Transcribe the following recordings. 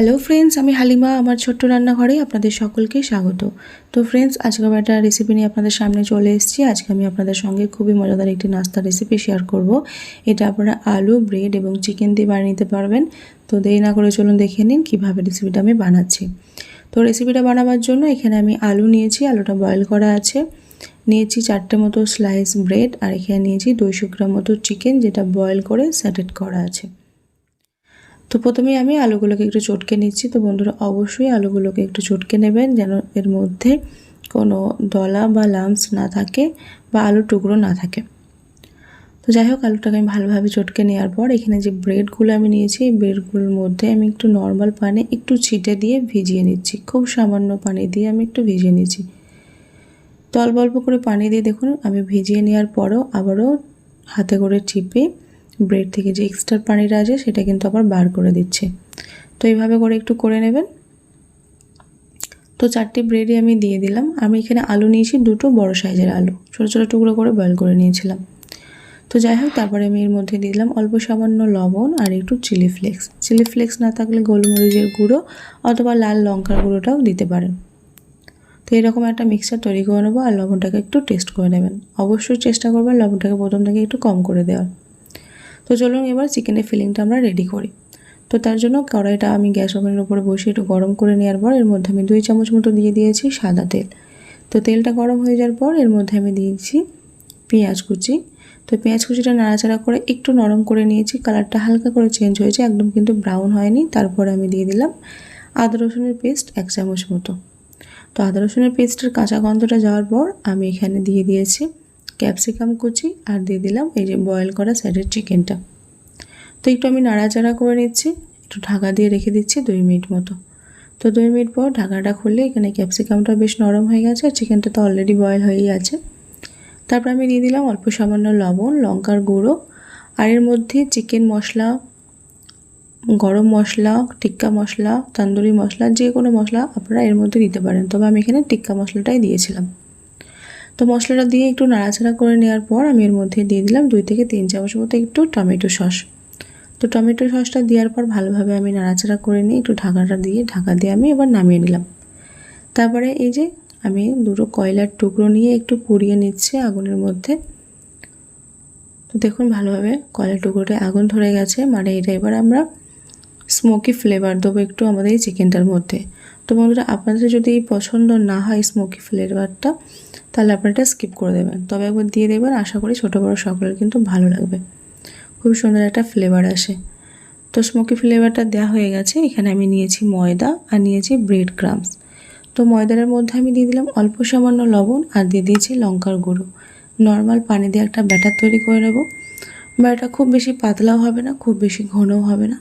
Hello friends আমি হালিমা, আমার ছোট্ট রান্নাঘরে আপনাদের সকলকে স্বাগত। তো ফ্রেন্ডস আজকে আমি একটা রেসিপি নিয়ে আপনাদের সামনে চলে এসেছি। আজকে আমি আপনাদের সঙ্গে খুবই মজাদার একটি নাস্তা রেসিপি শেয়ার করব। এটা আপনারা আলু ব্রেড এবং চিকেন দিয়ে বানিয়ে নিতে পারবেন। তো দেরি না করে চলুন দেখে নিন কীভাবে রেসিপিটা আমি বানাচ্ছি। তো রেসিপিটা বানাবার জন্য এখানে আমি আলু নিয়েছি, আলুটা বয়েল করা আছে। নিয়েছি চারটে মতো স্লাইস ব্রেড আর এখানে নিয়েছি দুইশো গ্রাম মতো চিকেন যেটা বয়েল করে স্যাটেড করা আছে। তো প্রথমেই আমি আলুগুলোকে একটু চটকে নিচ্ছি। তো বন্ধুরা, অবশ্যই আলুগুলোকে একটু চটকে নেবেন যেন এর মধ্যে কোনো দলা বা লামস না থাকে বা আলুর টুকরো না থাকে। তো যাই হোক, আলুটাকে আমি ভালোভাবে চটকে নেওয়ার পর এখানে যে ব্রেডগুলো আমি নিয়েছি, এই ব্রেডগুলোর মধ্যে আমি একটু নর্মাল পানি একটু ছিটে দিয়ে ভিজিয়ে নিচ্ছি। খুব সামান্য পানি দিয়ে আমি একটু ভিজিয়ে নিচ্ছি। তো অল্প অল্প করে পানি দিয়ে দেখুন, আমি ভিজিয়ে নেওয়ার পরও আবারও হাতে করে চিপে ব্রেড থেকে যে এক্সট্রা পানিটা আছে, সেটা কিন্তু আবার বার করে দিচ্ছে। তো এইভাবে করে একটু করে নেবেন। তো চারটি ব্রেডই আমি দিয়ে দিলাম। আমি এখানে আলু নিয়েছি, দুটো বড় সাইজের আলু। ছোটো ছোটো টুকরো করে বয়েল করে নিয়েছিলাম। তো যাই হোক, তারপরে আমি এর মধ্যে দিয়ে দিলাম অল্প সামান্য লবণ আর একটু চিলি ফ্লেক্স চিলি ফ্লেক্স না থাকলে গোলমরিচের গুঁড়ো অথবা লাল লঙ্কার গুঁড়োটাও দিতে পারেন। তো এরকম একটা মিক্সচার তৈরি করে নেব আর লবণটাকে একটু টেস্ট করে নেবেন। অবশ্যই চেষ্টা করবেন লবণটাকে প্রথম থেকে একটু কম করে দেওয়ার। তো চলুন এবার চিকেনের ফিলিংটা আমরা রেডি করি। তো তার জন্য কড়াইটা আমি গ্যাস ওভেনের উপরে বসিয়ে একটু গরম করে নেওয়ার পর এর মধ্যে আমি দুই চামচ মতো দিয়ে দিয়েছি সাদা তেল। তো তেলটা গরম হয়ে যাওয়ার পর এর মধ্যে আমি দিয়েছি পেঁয়াজ কুচি। তো পেঁয়াজ কুচিটা নাড়াচাড়া করে একটু নরম করে নিয়েছি কালারটা হালকা করে চেঞ্জ হয়েছে, একদম কিন্তু ব্রাউন হয়নি। তারপরে আমি দিয়ে দিলাম আদা রসুনের পেস্ট এক চামচ মতো। তো আদা রসুনের পেস্টের কাঁচা গন্ধটা যাওয়ার পর আমি এখানে দিয়ে দিয়েছি ক্যাপসিকাম কুচি আর দিয়ে দিলাম এই যে বয়েল করা সাইডের চিকেনটা তো একটু আমি নাড়াচাড়া করে নিচ্ছি, একটু ঢাকা দিয়ে রেখে দিচ্ছি দুই মিনিট মতো। তো দুই মিনিট পর ঢাকাটা খুললে এখানে ক্যাপসিকামটা বেশ নরম হয়ে গেছে আর চিকেনটা তো অলরেডি বয়েল হয়েই আছে। তারপর আমি দিয়ে দিলাম অল্প সামান্য লবণ, লঙ্কার গুঁড়ো আর এর মধ্যে চিকেন মশলা, গরম মশলা, টিক্কা মশলা, তান্দুরি মশলা যে কোনো মশলা আপনারা এর মধ্যে দিতে পারেন। তবে আমি এখানে টিক্কা মশলাটাই দিয়েছিলাম। তো মশলাটা দিয়ে একটু নাড়াচাড়া করে নেওয়ার পর আমি এর মধ্যে দিয়ে দিলাম দুই থেকে তিন চামচ মতো একটু টমেটো সস। তো টমেটো সসটা দেওয়ার পর ভালোভাবে আমি নাড়াচাড়া করে নিয়ে একটু ঢাকাটা দিয়ে, ঢাকা দিয়ে আমি এবার নামিয়ে নিলাম। তারপরে এই যে আমি দুটো কয়লার টুকরো নিয়ে একটু পুড়িয়ে নিচ্ছে আগুনের মধ্যে। তো দেখুন ভালোভাবে কয়লার টুকরোটা আগুন ধরে গেছে। মানে এটা এবার আমরা স্মোকি ফ্লেভার দেবো একটু আমাদের এই চিকেনটার মধ্যে। তো বন্ধুরা, আপনাদের যদি পছন্দ না হয় স্মোকি ফ্লেভারটা তাহলে আপনারা এটা স্কিপ করে দেবেন। তবে একবার দিয়ে দেবেন আশা করি ছোটো বড়ো সকলের কিন্তু ভালো লাগবে। খুব সুন্দর একটা ফ্লেভার আসে। তো স্মোকি ফ্লেভারটা দেওয়া হয়ে গেছে। এখানে আমি নিয়েছি ময়দা আর নিয়েছি ব্রেড ক্রামস তো ময়দার মধ্যে আমি দিয়ে দিলাম অল্প সামান্য লবণ আর দিয়ে দিয়েছি লঙ্কার গুঁড়ো। নর্মাল পানি দিয়ে একটা ব্যাটার তৈরি করে নেব। ব্যাটারটা খুব বেশি পাতলাও হবে না, খুব বেশি ঘনও হবে না।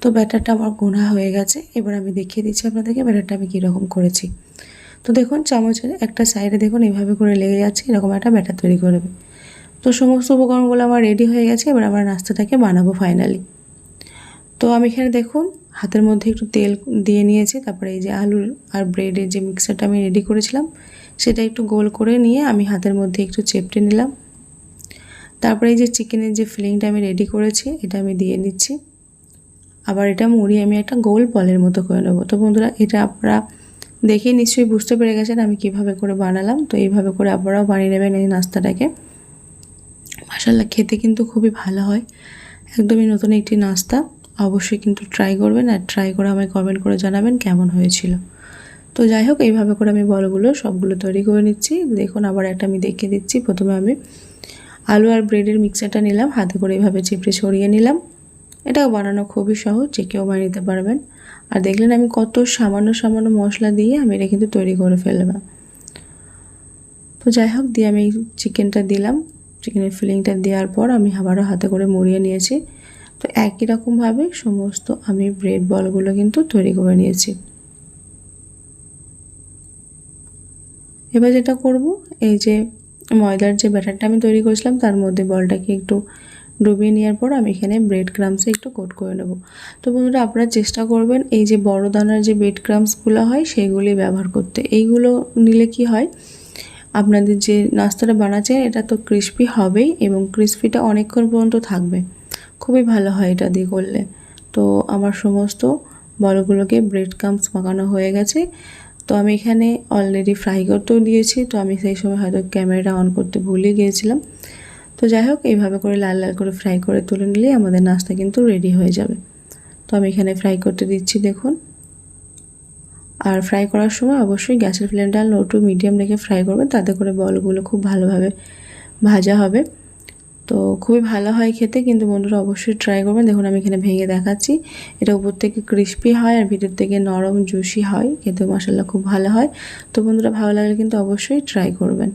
তো ব্যাটারটা আমার গোনা হয়ে গেছে। এবার আমি দেখিয়ে দিচ্ছি আপনাদেরকে ব্যাটারটা আমি কীরকম করেছি। তো দেখুন, চামচের একটা সাইডে দেখুন, এভাবে করে লেগে যাচ্ছে, এরকম একটা ব্যাটার তৈরি করবে তো সমস্ত উপকরণগুলো আমার রেডি হয়ে গেছে, এবার আমার নাস্তাটাকে বানাবো ফাইনালি তো আমি এখানে দেখুন, হাতের মধ্যে একটু তেল দিয়ে নিয়েছি, তারপরে এই যে আলুর আর ব্রেডের যে মিক্সারটা আমি রেডি করেছিলাম, সেটা একটু গোল করে নিয়ে আমি হাতের মধ্যে একটু চেপটে নিলাম। তারপরে এই যে চিকেনের যে ফিলিংটা আমি রেডি করেছি, এটা আমি দিয়ে নিচ্ছি। আবার এটা মুড়িয়ে আমি একটা গোল বলের মতো করে নেব। তো বন্ধুরা, এটা আপনারা দেখে নিশ্চয়ই বুঝতে পেরে গেছেন আমি কীভাবে করে বানালাম। তো এইভাবে করে আপনারাও বানিয়ে নেবেন এই নাস্তাটাকে। মাসাল্লাহ খেতে কিন্তু খুবই ভালো হয়। একদমই নতুন একটি নাস্তা। অবশ্যই কিন্তু ট্রাই করবেন আর ট্রাই করে আমায় কমেন্ট করে জানাবেন কেমন হয়েছিল। তো যাই হোক, এইভাবে করে আমি বলগুলো সবগুলো তৈরি করে নিচ্ছি। দেখুন, আবার একটা আমি দেখিয়ে দিচ্ছি। প্রথমে আমি আলু আর ব্রেডের মিক্সারটা নিলাম। হাতে করে এইভাবে চিপড়ে ছড়িয়ে নিলাম। এটাও বানানো খুবই সহজ যে কেউ বানিয়ে নিতে পারবেন। আর দেখলেন আমি কত সামান্য সামান্য মশলা দিয়ে আমি এটা কিন্তু তৈরি করে ফেললাম। তো যাই হোক, দিয়ে আমি চিকেনটা দিলাম। চিকেনের ফিলিংটা দেওয়ার পর আমি আবারও হাতে করে মুড়িয়ে নিয়েছি। তো একই রকমভাবে সমস্ত আমি ব্রেড বলগুলো কিন্তু তৈরি করে নিয়েছি। এবার যেটা করব, এই যে ময়দার যে ব্যাটারটা আমি তৈরি করেছিলাম, তার মধ্যে বলটাকে একটু ডুবিয়ে নেওয়ার পর আমি এখানে ব্রেড ক্রামসে একটু কোট করে নেব। তো বন্ধুরা, আপনারা চেষ্টা করবেন এই যে বড় দানার যে ব্রেড ক্রামসগুলো হয় সেইগুলি ব্যবহার করতে। এইগুলো নিলে কি হয়, আপনাদের যে নাস্তাটা বানাচ্ছেন, এটা তো ক্রিস্পি হবেই এবং ক্রিস্পিটা অনেকক্ষণ পর্যন্ত থাকবে। খুবই ভালো হয় এটা দিয়ে করলে। তো আমার সমস্ত বলগুলোকে ব্রেড কামস মাখানো হয়ে গেছে। তো আমি এখানে অলরেডি ফ্রাই করতেও দিয়েছি। তো আমি সেই সময় হয়তো ক্যামেরাটা অন করতে ভুলে গিয়েছিলাম। তো যাই হোক, এইভাবে করে লাল লাল করে ফ্রাই করে তুলে নিলেই আমাদের নাস্তা কিন্তু রেডি হয়ে যাবে। তো আমি এখানে ফ্রাই করতে দিচ্ছি দেখুন। আর ফ্রাই করার সময় অবশ্যই গ্যাসের ফ্লেমটা লো টু মিডিয়াম রেখে ফ্রাই করবেন তাতে করে বলগুলো খুব ভালোভাবে ভাজা হবে। তো খুবই ভালো হয় খেতে, কিন্তু বন্ধুরা অবশ্যই ট্রাই করবেন। দেখুন, আমি এখানে ভেঙে দেখাচ্ছি। এটা উপর থেকে ক্রিস্পি হয় আর ভিতর থেকে নরম জুসি হয়। খেতে মশলা খুব ভালো হয়। তো বন্ধুরা ভালো লাগলে কিন্তু অবশ্যই ট্রাই করবেন।